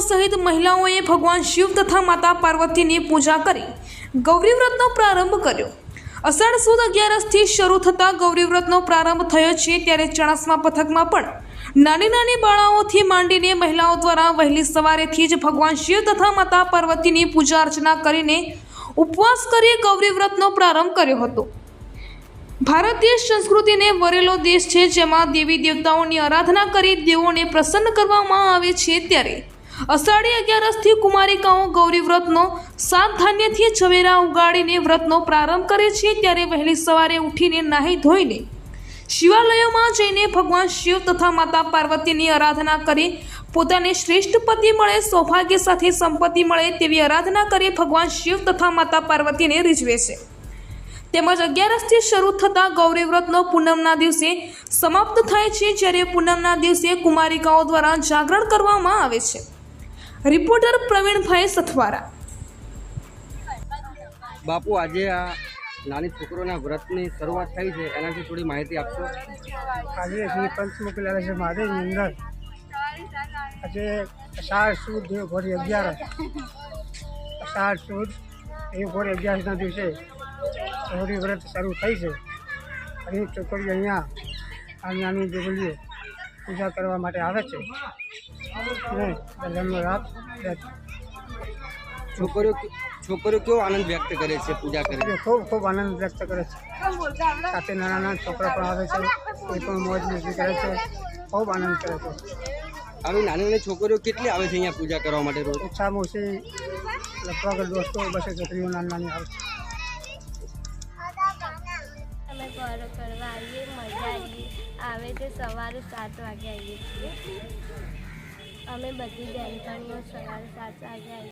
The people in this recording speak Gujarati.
સહિત મહિલાઓએ ભગવાન શિવ તથા માતા પાર્વતીની પૂજા કરી ગૌરી વ્રતનો પ્રારંભ કર્યો. અષાઢ સુદ અગિયારસથી શરૂ થતા ગૌરી વ્રતનો પ્રારંભ થયો છે ત્યારે ચણાસમા પથકમાં પણ નાની નાની બાળાઓથી માંડીને મહિલાઓ દ્વારા વહેલી સવારેથી જ ભગવાન શિવ તથા માતા પાર્વતીની પૂજા અર્ચના કરીને ઉપવાસ કરી ગૌરી વ્રતનો પ્રારંભ કર્યો હતો. ભારત દેશ સંસ્કૃતિને વરેલો દેશ છે, જેમાં દેવી દેવતાઓની આરાધના કરી દેવોને પ્રસન્ન કરવામાં આવે છે ત્યારે અષાઢી અગિયારસથી કુમારિકાઓ ગૌરી વ્રતનો સાત ધાન્યથી છવેરા ઉગાડીને વ્રતનો પ્રારંભ કરે છે ત્યારે વહેલી સવારે ઉઠીને નાહી ધોઈને શિવાલયોમાં જઈને ભગવાન શિવ તથા માતા પાર્વતીની આરાધના કરી પોતાને શ્રેષ્ઠ પતિ મળે, સૌભાગ્ય સાથે સંપત્તિ મળે તેવી આરાધના કરી ભગવાન શિવ તથા માતા પાર્વતીને રીઝવે છે. તેમજ અગિયારસથી શરૂ થતા ગૌરીવ્રતનો પૂનમના દિવસે સમાપ્ત થાય છે જ્યારે પૂનમના દિવસે કુમારિકાઓ દ્વારા જાગરણ કરવામાં આવે છે. રિપોર્ટર પ્રવીણભાઈ સથવારા. બાપુ આજે આ નાની છોકરોના વ્રતની શરૂઆત થઈ છે એનાથી થોડી માહિતી આપશો? આજે શ્રી પંચ લાલે છે મહાદેવની અંદર. આજે અષાઢ સુદ ભોરી અગિયાર અષાઢ સુદ એ ભોરી અગિયારના દિવસે. ગૌરી વ્રત શરૂ થઈ છે. અને છોકરીઓ અહીંયા આ નાની દેવલીએ પૂજા કરવા માટે આવે છે. જન્મ રાત છોકરીઓ છોકરીઓ કેવો આનંદ વ્યક્ત કરે છે પૂજા કરે છે ખૂબ ખૂબ આનંદ વ્યક્ત કરે છે. સાથે નાના નાના છોકરા પણ આવે છે. કોઈ પણ મોજ મસ્તી કરે છે. ખૂબ આનંદ કરે છે. આવી નાની નાની છોકરીઓ કેટલી આવે છે અહીંયા પૂજા કરવા માટે રોજ? ઓછામાં ઓછી લગભગ દોસ્તો બસો છોકરીઓ નાની નાની આવે છે. અમે ઘર કરવા આવીએ, મજા આવીએ. આવે તે સવારે સાત વાગે આવીએ છીએ. અમે બધી બહેનપણીઓ સવારે સાત વાગે આવીએ.